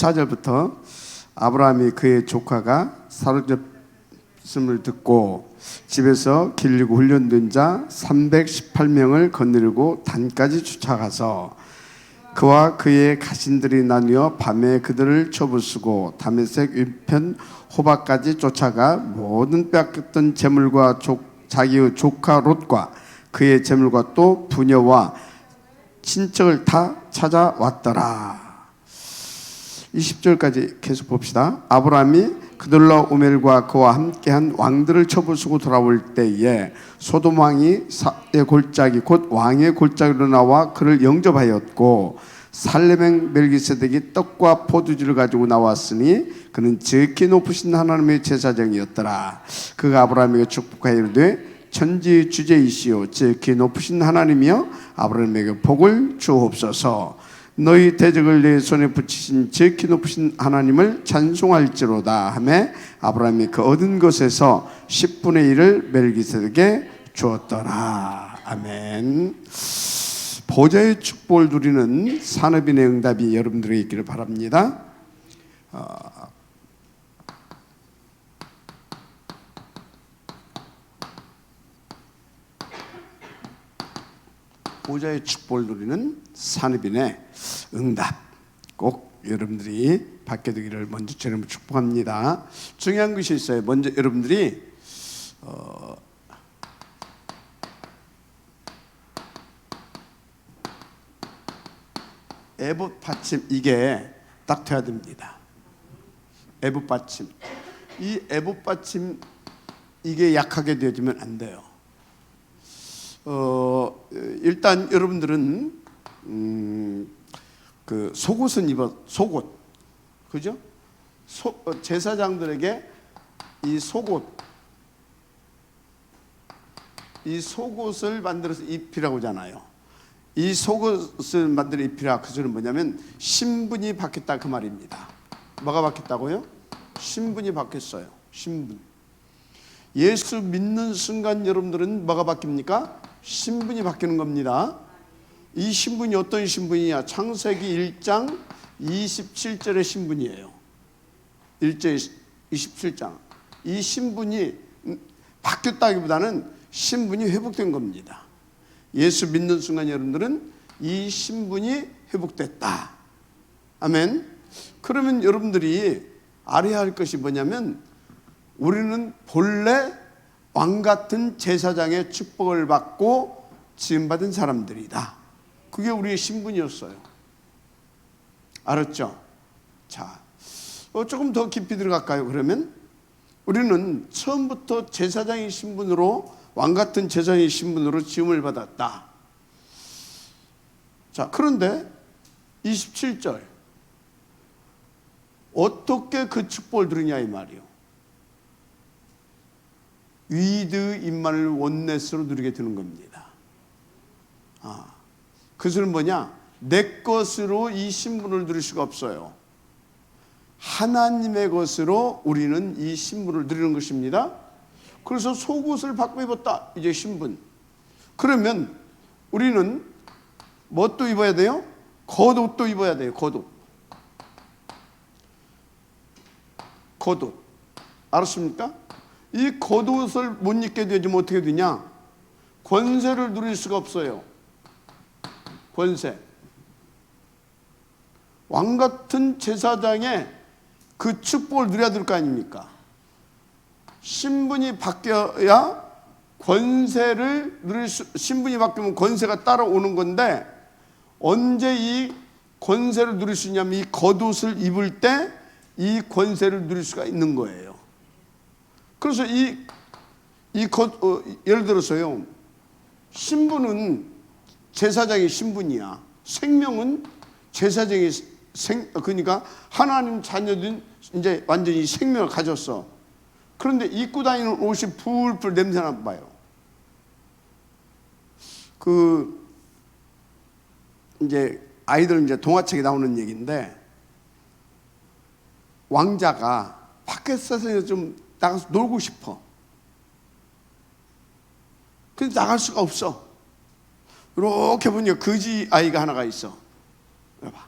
14절부터 아브라함이 그의 조카가 사로잡음을 듣고 집에서 길리고 훈련된 자 318명을 거느리고 단까지 쫓아가서 그와 그의 가신들이 나뉘어 밤에 그들을 쳐부수고 다메섹 위편 호박까지 쫓아가 모든 빼앗겼던 재물과 조, 자기의 조카 롯과 그의 재물과 또 부녀와 친척을 다 찾아왔더라. 20절까지 계속 봅시다. 아브라함이 그들로 오멜과 그와 함께한 왕들을 쳐부수고 돌아올 때에 소돔 왕이 사의 골짜기 곧 왕의 골짜기로 나와 그를 영접하였고 살레맹 멜기세덱이 떡과 포도주를 가지고 나왔으니 그는 지극히 높으신 하나님의 제사장이었더라. 그가 아브라함에게 축복하여 이르되 천지 주제이시오 지극히 높으신 하나님이여 아브라함에게 복을 주옵소서. 너희 대적을 내 손에 붙이신 지극히 높으신 하나님을 찬송할지로다 하매 아브라함이 그 얻은 것에서 10분의 1을 멜기세덱에 주었더라. 아멘. 보좌의 축복을 누리는 산업인의 응답이 여러분들에게 있기를 바랍니다. 어, 보좌의 축복을 누리는 산업인의 응답 꼭 여러분들이 받게 되기를 먼저 저는 축복합니다. 중요한 것이 있어요. 먼저 여러분들이 어, 애봇 받침 이게 딱 돼야 됩니다. 애봇 받침 이 애봇 받침 이게 약하게 되어지면 안 돼요. 어, 일단 여러분들은 음, 그 속옷은 입어 속옷 그죠? 소, 어, 제사장들에게 이 속옷 이 속옷을 만들어서 입히라고 하잖아요. 이 속옷을 만들어 입히라 그 소리는 뭐냐면 신분이 바뀌었다 그 말입니다. 뭐가 바뀌었다고요? 신분이 바뀌었어요. 신분. 예수 믿는 순간 여러분들은 뭐가 바뀝니까? 신분이 바뀌는 겁니다. 이 신분이 어떤 신분이냐? 창세기 1장 27절의 신분이에요. 1절 27장. 이 신분이 바뀌었다기보다는 신분이 회복된 겁니다. 예수 믿는 순간 여러분들은 이 신분이 회복됐다. 아멘. 그러면 여러분들이 알아야 할 것이 뭐냐면 우리는 본래 왕 같은 제사장의 축복을 받고 지음받은 사람들이다. 그게 우리의 신분이었어요. 알았죠? 자, 어, 조금 더 깊이 들어갈까요? 그러면 우리는 처음부터 제사장의 신분으로 왕 같은 제사장의 신분으로 지음을 받았다. 자, 그런데 27절 어떻게 그 축복을 누리냐 이 말이요. 위드 임만을 원넷으로 누리게 되는 겁니다. 아, 그 소리는 뭐냐? 내 것으로 이 신분을 누릴 수가 없어요. 하나님의 것으로 우리는 이 신분을 누리는 것입니다. 그래서 속옷을 바꿔 입었다. 이제 신분. 그러면 우리는 뭣도 입어야 돼요? 겉옷도 입어야 돼요. 겉옷. 겉옷. 알았습니까? 이 겉옷을 못 입게 되면 어떻게 되냐? 권세를 누릴 수가 없어요. 권세. 왕 같은 제사장의 그 축복을 누려야 될 거 아닙니까? 신분이 바뀌어야 권세를 누릴 수, 신분이 바뀌면 권세가 따라오는 건데 언제 이 권세를 누릴 수 있냐면 이 겉옷을 입을 때 이 권세를 누릴 수가 있는 거예요. 그래서 이, 이 겉, 어, 예를 들어서요. 신분은 제사장의 신분이야. 생명은 제사장의 생, 그러니까 하나님 자녀든 이제 완전히 생명을 가졌어. 그런데 입고 다니는 옷이 풀풀 냄새나 봐요. 그 이제 아이들 이제 동화책에 나오는 얘기인데 왕자가 밖에서 좀 나가서 놀고 싶어. 근데 나갈 수가 없어. 이렇게 보니까 거지 아이가 하나가 있어. 봐.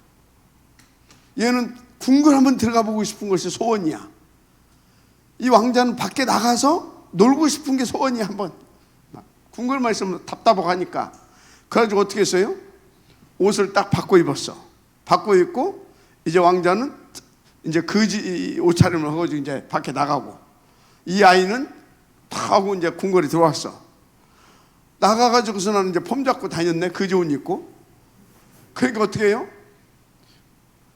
얘는 궁궐 한번 들어가 보고 싶은 것이 소원이야. 이 왕자는 밖에 나가서 놀고 싶은 게 소원이야 한번. 궁궐만 있으면 답답하고 하니까. 그래가지고 어떻게 했어요? 옷을 딱 바꿔 입었어. 바꿔 입고 이제 왕자는 이제 거지 옷차림을 하고 이제 밖에 나가고 이 아이는 다 하고 이제 궁궐에 들어왔어. 나가가지고서 나는 이제 폼 잡고 다녔네. 거지 옷 입고. 그러니까 어떻게 해요?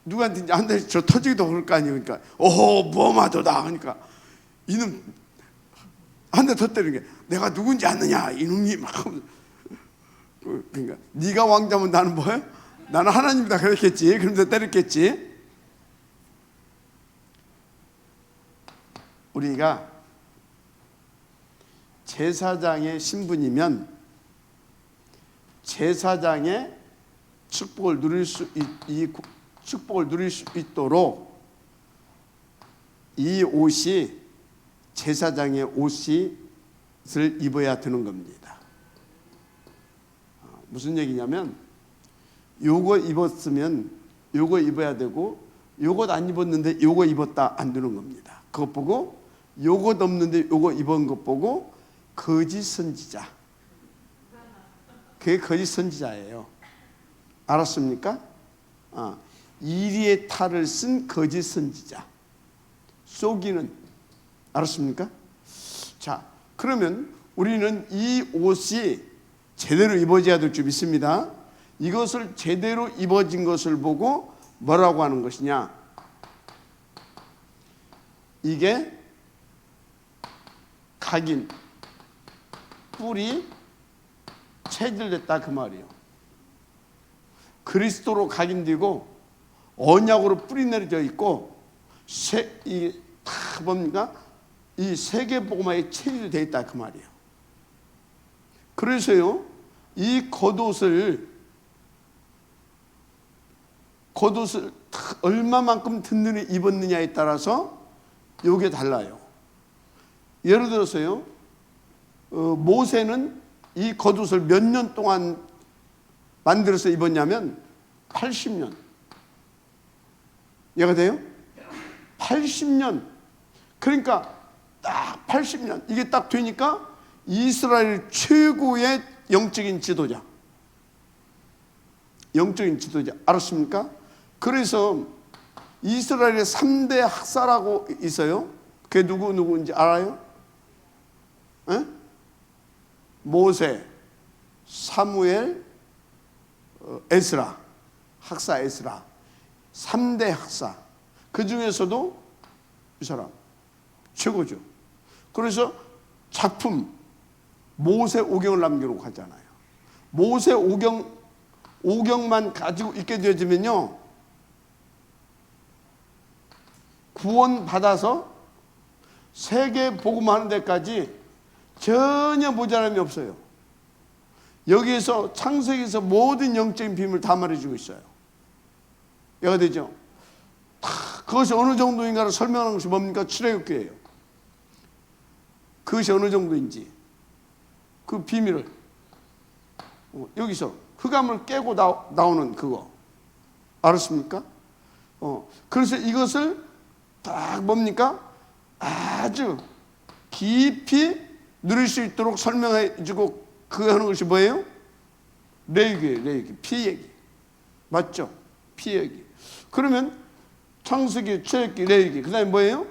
누구한테 한 대 저 터지기도 그럴 거 아니에요. 그러니까 오호 뭐마도다. 그러니까 이놈 한대더 때리는 게 내가 누군지 아느냐 이놈이 막 그- 그러니까 네가 왕자면 나는 뭐야? 나는 하나님이다 그랬겠지. 그러면서 때렸겠지. 우리가 제사장의 신분이면 제사장의 축복을 누릴 수 있, 이 구- 축복을 누릴 수 있도록 이 옷이 제사장의 옷을 입어야 되는 겁니다. 어, 무슨 얘기냐면 요거 입었으면 요거 입어야 되고 요것 안 입었는데 요거 입었다 안 되는 겁니다. 그것 보고 요것 없는데 요거 입은 것 보고 거짓 선지자. 그게 거짓 선지자예요. 알았습니까? 아, 이리의 탈을 쓴 거짓 선지자. 속이는 알았습니까? 자, 그러면 우리는 이 옷이 제대로 입어져야 될 줄 믿습니다. 이것을 제대로 입어진 것을 보고 뭐라고 하는 것이냐? 이게 각인, 뿔이 체질됐다 그 말이에요. 그리스도로 각인되고 언약으로 뿌리 내려져 있고 세, 이 다 뭡니까? 이 세계 복음화에 체질이 돼 있다 그 말이에요. 그래서요 이 겉옷을 겉옷을 탁 얼마만큼 든든히 입었느냐에 따라서 요게 달라요. 예를 들어서요 어, 모세는 이 겉옷을 몇 년 동안 만들어서 입었냐면 80년. 이해가 돼요? 80년. 그러니까 딱 80년. 이게 딱 되니까 이스라엘 최고의 영적인 지도자. 영적인 지도자. 알았습니까? 그래서 이스라엘의 3대 학사라고 있어요. 그게 누구 누구인지 알아요? 에? 모세, 사무엘, 어, 에스라, 학사 에스라. 3대 학사. 그 중에서도 이 사람 최고죠. 그래서 작품 모세 오경을 남기고 가잖아요. 모세 오경 오경만 가지고 있게 되어지면요. 구원 받아서 세계 복음하는 데까지 전혀 모자람이 없어요. 여기에서 창세기에서 모든 영적인 비밀을 다 말해주고 있어요. 이해가 되죠? 다 그것이 어느 정도인가를 설명하는 것이 뭡니까? 출애굽기예요. 그것이 어느 정도인지 그 비밀을 어, 여기서 흑암을 깨고 나, 나오는 그거 알았습니까? 어, 그래서 이것을 딱 뭡니까? 아주 깊이 누릴 수 있도록 설명해 주고 그 하는 것이 뭐예요? 레이기예요, 레이기. 피 얘기. 맞죠? 피 얘기. 그러면 창세기, 출애굽기, 레이기. 그다음에 뭐예요?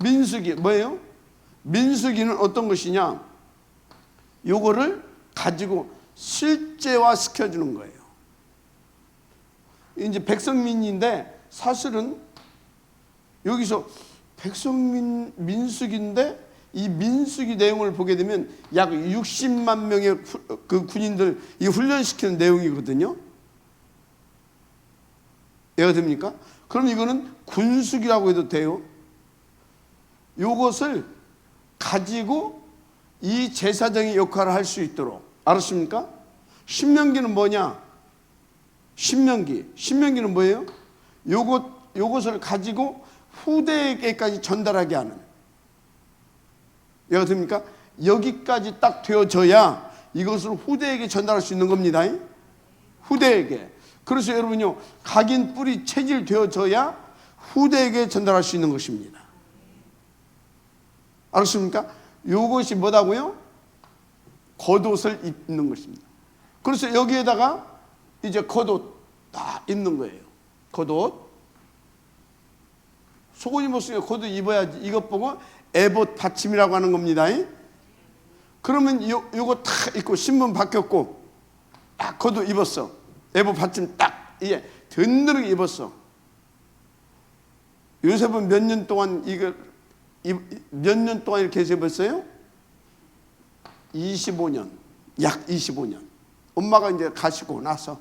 민수기 뭐예요? 민수기는 어떤 것이냐? 요거를 가지고 실제화 시켜주는 거예요. 이제 백성민인데 사실은 여기서 백성민 민숙인데 이 민숙이 내용을 보게 되면 약 60만 명의 후- 그 군인들 이 훈련시키는 내용이거든요. 이해가 됩니까? 그럼 이거는 군숙이라고 해도 돼요. 요것을 가지고 이 제사장의 역할을 할 수 있도록 알았습니까? 신명기는 뭐냐? 신명기. 신명기는 뭐예요? 요것 요것을 가지고 후대에게까지 전달하게 하는. 이해가 됩니까? 여기까지 딱 되어져야 이것을 후대에게 전달할 수 있는 겁니다. 후대에게. 그래서 여러분요, 각인 뿌리 체질 되어져야 후대에게 전달할 수 있는 것입니다. 알았습니까? 이것이 뭐다고요? 겉옷을 입는 것입니다. 그래서 여기에다가 이제 겉옷 다 입는 거예요. 겉옷. 속옷 입었으니까 겉옷 입어야지. 이것 보고 에봇 받침이라고 하는 겁니다. 그러면 요, 요거 다 입고 신문 바뀌었고 딱 겉옷 입었어. 에봇 받침 딱 이게 든든하게 입었어. 요셉은 몇 년 동안 이거 몇년 동안 이렇게 입었어요? 25년. 약 25년. 엄마가 이제 가시고 나서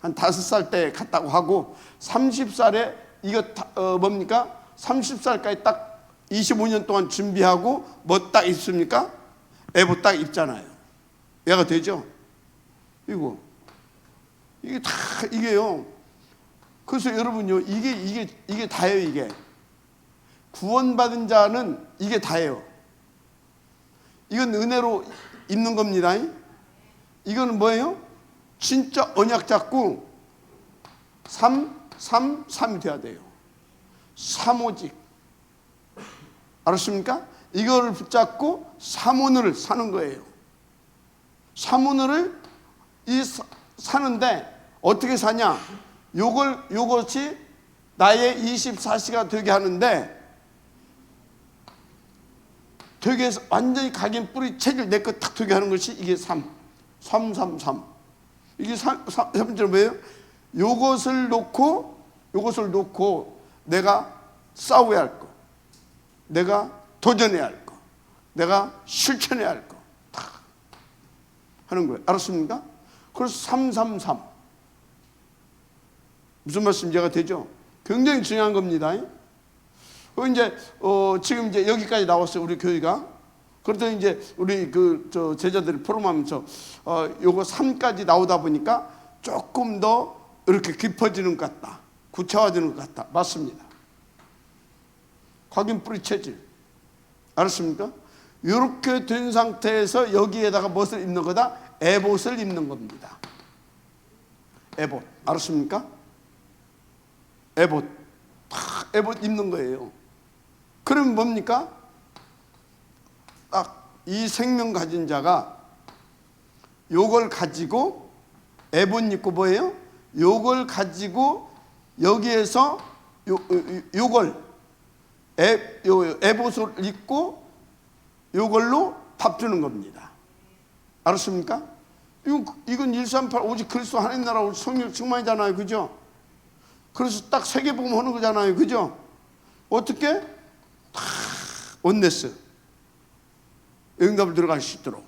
한 다섯 살 때 갔다고 하고 30살에 이거 다, 어, 뭡니까? 30살까지 딱 25년 동안 준비하고 뭐 딱 입습니까? 애보 딱 입잖아요. 얘가 되죠? 이거 이게 다 이게요. 그래서 여러분요 이게 이게 이게 다예요 이게 구원받은 자는 이게 다예요. 이건 은혜로 입는 겁니다. 이거는 뭐예요? 진짜 언약 잡고 3, 3, 3이 돼야 돼요. 3오직. 알았습니까? 이거를 붙잡고 삼오늘을 사는 거예요. 삼오늘을 이 사, 사는데 어떻게 사냐? 요걸 요것이 나의 24시가 되게 하는데 되게 해서 완전히 각인 뿌리 체질 내거딱 되게 하는 것이 이게 3. 3, 3, 3. 이게 3, 3, 3절 뭐예요? 요것을 놓고, 요것을 놓고 내가 싸워야 할 거. 내가 도전해야 할 거. 내가 실천해야 할 거. 다 하는 거예요. 알았습니까? 그래서 3, 3, 3. 무슨 말씀 제가 되죠? 굉장히 중요한 겁니다. 그 이제 어 지금 이제 여기까지 나왔어요 우리 교회가. 그랬더니 이제 우리 그 저 제자들이 포럼하면서 어 요거 3까지 나오다 보니까 조금 더 이렇게 깊어지는 것 같다. 구체화되는 것 같다. 맞습니다. 확인 뿌리 체질. 알았습니까? 이렇게 된 상태에서 여기에다가 무엇을 입는 거다? 에봇을 입는 겁니다. 에봇. 알았습니까? 에봇. 다 에봇 입는 거예요. 그럼 뭡니까? 딱 이 생명 가진 자가 요걸 가지고 에봇 입고 뭐예요? 요걸 가지고 여기에서 요, 요, 요걸 에, 요, 에봇을 입고 요걸로 밥 주는 겁니다. 알았습니까? 이건, 이건 138 오직 그리스도 하나님 나라 성령 충만이잖아요. 그죠? 그래서 딱 세계복음 하는 거잖아요. 그죠? 어떻게? 다 원네스 응답을 들어갈 수 있도록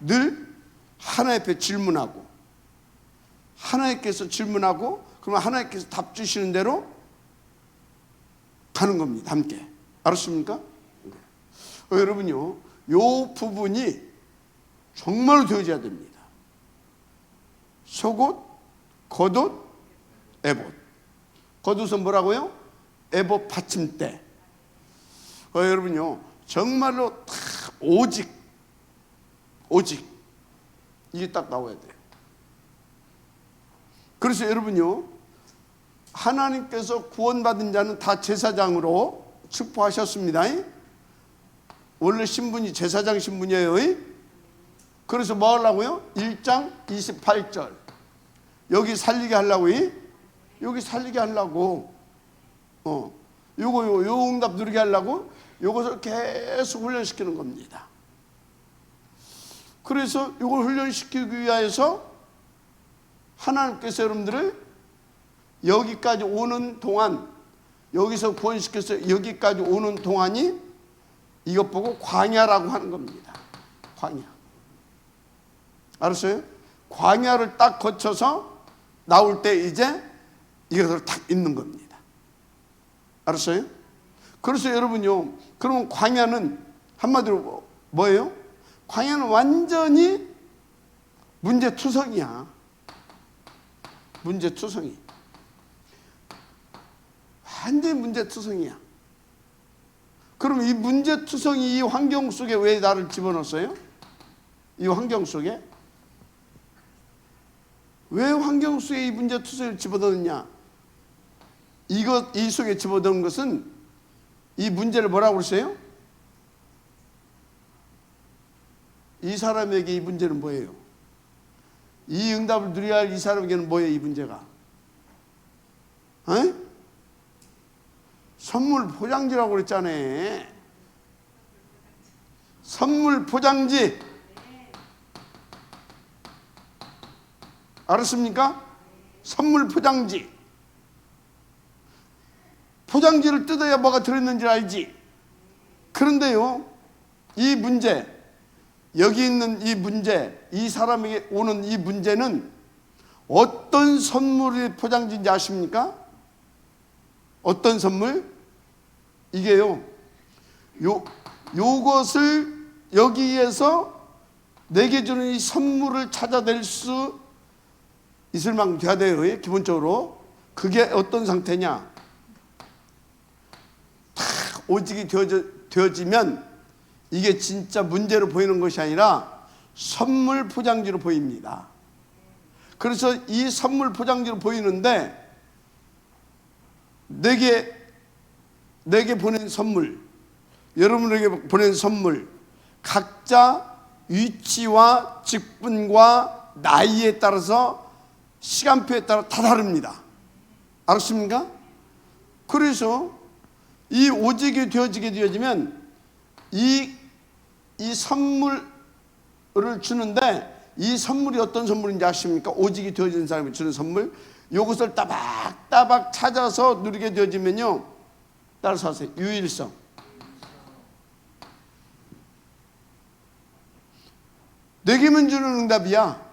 늘 하나님께 질문하고 하나님께서 질문하고 그러면 하나님께서 답 주시는 대로 가는 겁니다. 함께 알았습니까? 어, 여러분요, 요 부분이 정말로 되어져야 됩니다. 속옷, 겉옷, 에봇. 겉옷은 뭐라고요? 에봇 받침대. 어, 여러분요, 정말로 다 오직, 오직 이게 딱 나와야 돼요. 그래서 여러분요, 하나님께서 구원받은 자는 다 제사장으로 축복하셨습니다. 원래 신분이 제사장 신분이에요. 그래서 뭐 하려고요? 1장 28절. 여기 살리게 하려고. 여기 살리게 하려고. 어. 요거 요, 요 응답 누리게 하려고 요것을 계속 훈련시키는 겁니다. 그래서 이걸 훈련시키기 위해서 하나님께서 여러분들을 여기까지 오는 동안 여기서 구원시켜서 여기까지 오는 동안이 이것 보고 광야라고 하는 겁니다. 광야. 알았어요? 광야를 딱 거쳐서 나올 때 이제 이것을 딱 입는 겁니다. 알았어요? 그래서 여러분요, 그러면 광야는 한마디로 뭐예요? 광야는 완전히 문제투성이야. 문제투성이. 완전히 문제투성이야. 그럼 이 문제투성이 이 환경 속에 왜 나를 집어넣었어요? 이 환경 속에? 왜 환경 속에 이 문제 투성이를 집어넣느냐? 이것 이 속에 집어넣은 것은 이 문제를 뭐라고 그랬어요? 이 사람에게 이 문제는 뭐예요? 이 응답을 누려야 할 이 사람에게는 뭐예요? 이 문제가? 에? 선물 포장지라고 그랬잖아요. 선물 포장지. 알았습니까? 선물 포장지. 포장지를 뜯어야 뭐가 들었는지 알지. 그런데요, 이 문제, 여기 있는 이 문제, 이 사람에게 오는 이 문제는 어떤 선물의 포장지인지 아십니까? 어떤 선물? 이게요. 요 요것을 여기에서 내게 주는 이 선물을 찾아낼 수 있을 만큼 돼야 돼요. 예, 기본적으로. 그게 어떤 상태냐? 다 오직이 되어져, 되어지면 이게 진짜 문제로 보이는 것이 아니라 선물 포장지로 보입니다. 그래서 이 선물 포장지로 보이는데 내게 내게 보낸 선물, 여러분에게 보낸 선물, 각자 위치와 직분과 나이에 따라서 시간표에 따라 다 다릅니다. 알았습니까? 그래서 이 오직이 되어지게 되어지면 이, 이 선물을 주는데 이 선물이 어떤 선물인지 아십니까? 오직이 되어진 사람이 주는 선물. 이것을 따박따박 찾아서 누리게 되어지면요. 따라서 하세요. 유일성. 내게만 주는 응답이야.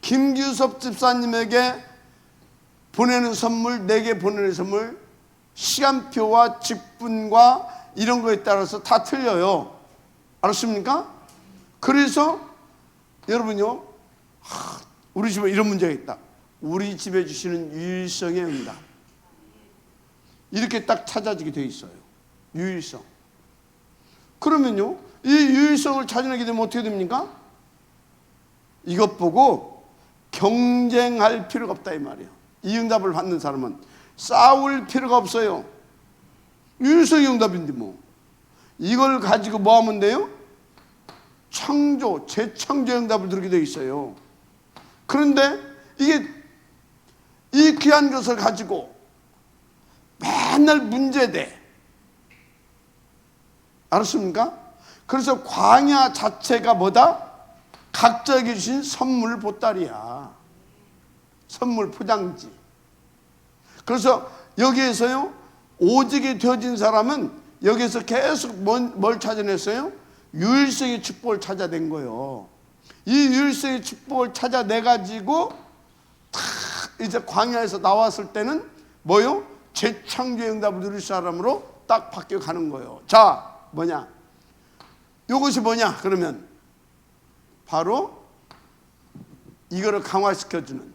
김규섭 집사님에게 보내는 선물, 내게 보내는 선물, 시간표와 직분과 이런 거에 따라서 다 틀려요. 알았습니까? 그래서 여러분요, 하, 우리 집에 이런 문제가 있다. 우리 집에 주시는 유일성의 응답. 이렇게 딱 찾아지게 돼 있어요. 유일성. 그러면요, 이 유일성을 찾아내게 되면 어떻게 됩니까? 이것 보고 경쟁할 필요가 없다 이 말이에요. 이 응답을 받는 사람은 싸울 필요가 없어요. 유일성의 응답인데 뭐. 이걸 가지고 뭐 하면 돼요? 창조, 재창조 응답을 들게 돼 있어요. 그런데 이게 이 귀한 것을 가지고 맨날 문제돼. 알았습니까? 그래서 광야 자체가 뭐다? 각자에게 주신 선물 보따리야. 선물 포장지. 그래서 여기에서요, 오직이 되어진 사람은 여기서 계속 뭘, 뭘 찾아냈어요? 유일성의 축복을 찾아낸 거예요. 이 유일성의 축복을 찾아내가지고 탁 이제 광야에서 나왔을 때는 뭐요? 재창조의 응답을 누릴 사람으로 딱 바뀌어 가는 거예요. 자, 뭐냐? 요것이 뭐냐? 그러면 바로 이거를 강화시켜주는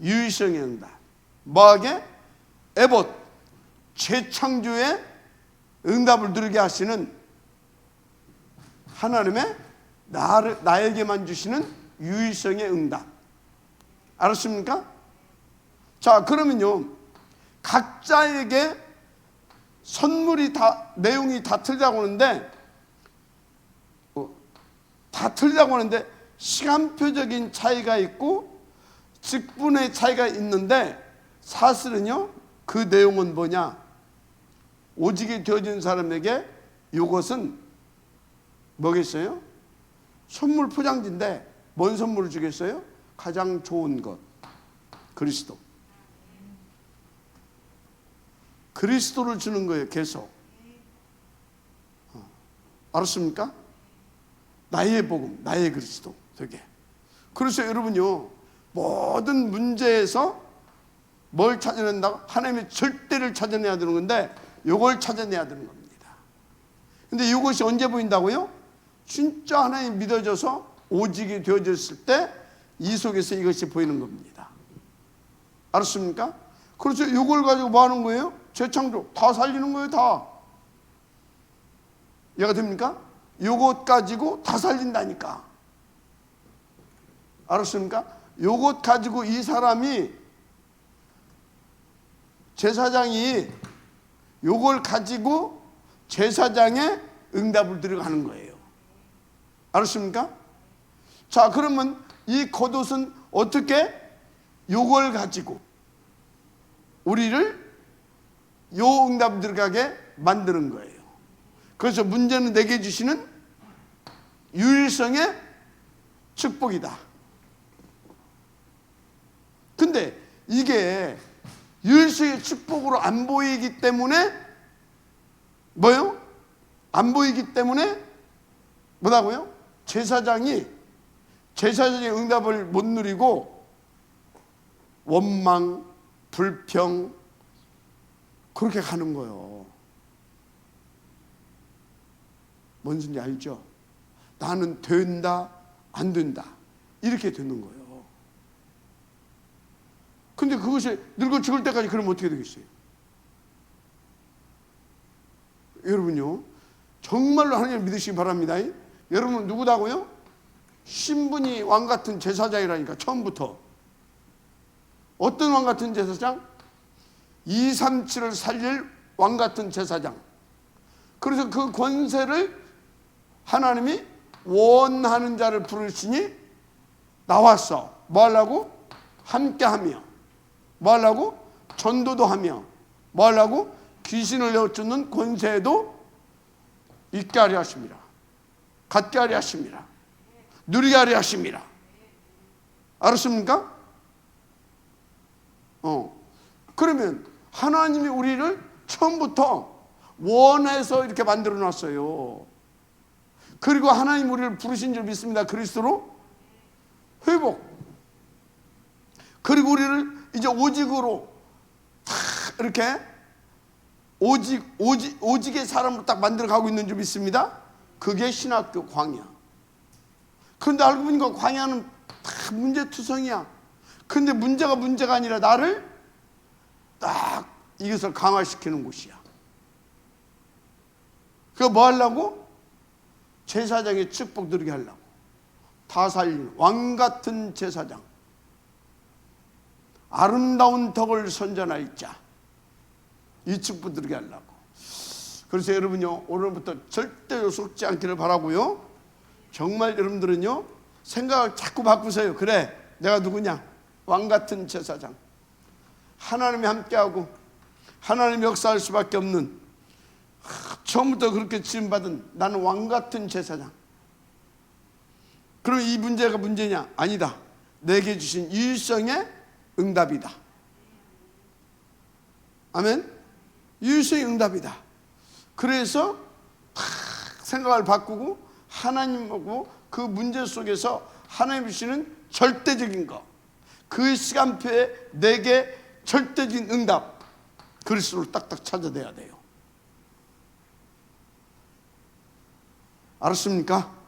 유일성의 응답. 뭐하게? 에봇, 재창조의 응답을 누리게 하시는 하나님의 나를, 나에게만 주시는 유일성의 응답. 알았습니까? 자, 그러면요. 각자에게 선물이 다, 내용이 다 틀리다고 하는데, 어, 다 틀리다고 하는데, 시간표적인 차이가 있고, 직분의 차이가 있는데, 사실은요, 그 내용은 뭐냐? 오직이 되어진 사람에게 이것은 뭐겠어요? 선물 포장지인데, 뭔 선물을 주겠어요? 가장 좋은 것. 그리스도. 그리스도를 주는 거예요, 계속. 어, 알았습니까? 나의 복음, 나의 그리스도. 되게. 그래서 여러분요, 모든 문제에서 뭘 찾아낸다고? 하나님의 절대를 찾아내야 되는 건데, 이걸 찾아내야 되는 겁니다. 근데 이것이 언제 보인다고요? 진짜 하나님 믿어져서 오직이 되어졌을 때, 이 속에서 이것이 보이는 겁니다. 알았습니까? 그렇죠. 이걸 가지고 뭐 하는 거예요? 재창조. 다 살리는 거예요, 다. 이해가 됩니까? 요것 가지고 다 살린다니까. 알았습니까? 요것 가지고 이 사람이 제사장이 요걸 가지고 제사장의 응답을 들어가는 거예요. 알았습니까? 자, 그러면 이 겉옷은 어떻게 요걸 가지고 우리를 요 응답 들어가게 만드는 거예요. 그래서 문제는 내게 주시는 유일성의 축복이다. 근데 이게 유일성의 축복으로 안 보이기 때문에 뭐요? 안 보이기 때문에 뭐라고요? 제사장이 제사장의 응답을 못 누리고 원망, 불평 그렇게 가는 거예요. 뭔지 알죠? 나는 된다, 안 된다. 이렇게 되는 거예요. 근데 그것이 늙어 죽을 때까지 그러면 어떻게 되겠어요? 여러분요, 정말로 하나님을 믿으시기 바랍니다. 여러분 누구다고요? 신분이 왕 같은 제사장이라니까 처음부터 어떤 왕 같은 제사장? 2, 3, 7을 살릴 왕 같은 제사장. 그래서 그 권세를 하나님이 원하는 자를 부르시니 나왔어. 뭐 하려고? 함께 하며. 뭐 하려고? 전도도 하며. 뭐 하려고? 귀신을 내쫓는 권세도 있게 하려 하십니다. 갖게 하려 하십니다. 누리게 하려 하십니다. 알았습니까? 어. 그러면 하나님이 우리를 처음부터 원해서 이렇게 만들어 놨어요. 그리고 하나님 우리를 부르신 줄 믿습니다. 그리스도로 회복. 그리고 우리를 이제 오직으로 다 이렇게 오직 오직 오직의 사람으로 딱 만들어 가고 있는 줄 믿습니다. 그게 신학교 광야. 그런데 알고 보니까 광야는 다 문제투성이야. 근데 문제가 문제가 아니라 나를 딱 이것을 강화시키는 곳이야. 그거 뭐 하려고? 제사장의 축복 누리게 하려고. 다 살리는 왕 같은 제사장. 아름다운 덕을 선전할 자. 이 축복 누리게 하려고. 그래서 여러분요, 오늘부터 절대 속지 않기를 바라고요. 정말 여러분들은요, 생각을 자꾸 바꾸세요. 그래, 내가 누구냐? 왕 같은 제사장. 하나님이 함께하고 하나님이 역사할 수밖에 없는 처음부터 그렇게 지음받은 나는 왕 같은 제사장. 그럼 이 문제가 문제냐? 아니다. 내게 주신 유일성의 응답이다. 아멘. 유일성의 응답이다. 그래서 탁 생각을 바꾸고 하나님하고 그 문제 속에서 하나님 주시는 절대적인 것. 그 시간표에 내게 절대적인 응답. 그리스도를 딱딱 찾아내야 돼요. 알았습니까?